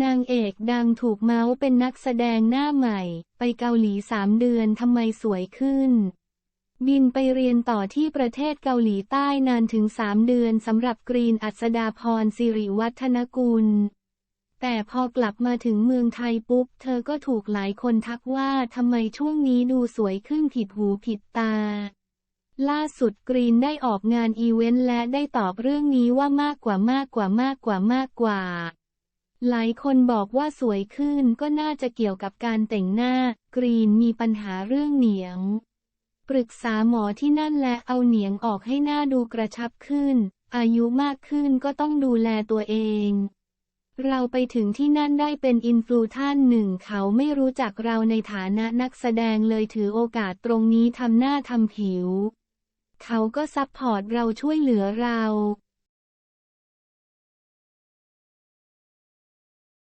นางเอกดังถูกเมาส์เป็นนักแสดงหน้าใหม่ ไปเกาหลีสามเดือนทำไมสวยขึ้น บินไปเรียนต่อที่ประเทศเกาหลีใต้นานถึงสามเดือนสำหรับกรีนอัศดาพรสิริวัฒนกุล แต่พอกลับมาถึงเมืองไทยปุ๊บ เธอก็ถูกหลายคนทักว่าทำไมช่วงนี้ดูสวยขึ้นผิดหูผิดตาล่าสุดกรีนได้ออกงานอีเวนต์และได้ตอบเรื่องนี้ว่ามากกว่ามากกว่ามากกว่ามากกว่า หลายคนบอกว่าสวยขึ้นก็น่าจะเกี่ยวกับการแต่งหน้า กรีนมีปัญหาเรื่องเหนียง ปรึกษาหมอที่นั่นและเอาเหนียงออกให้หน้าดูกระชับขึ้น อายุมากขึ้นก็ต้องดูแลตัวเอง เราไปถึงที่นั่นได้เป็นอินฟลูท่านหนึ่งเขาไม่รู้จักเราในฐานะนักแสดงเลยถือโอกาสตรงนี้ทำหน้าทำผิว เขาก็ซัพพอร์ตเราช่วยเหลือเรา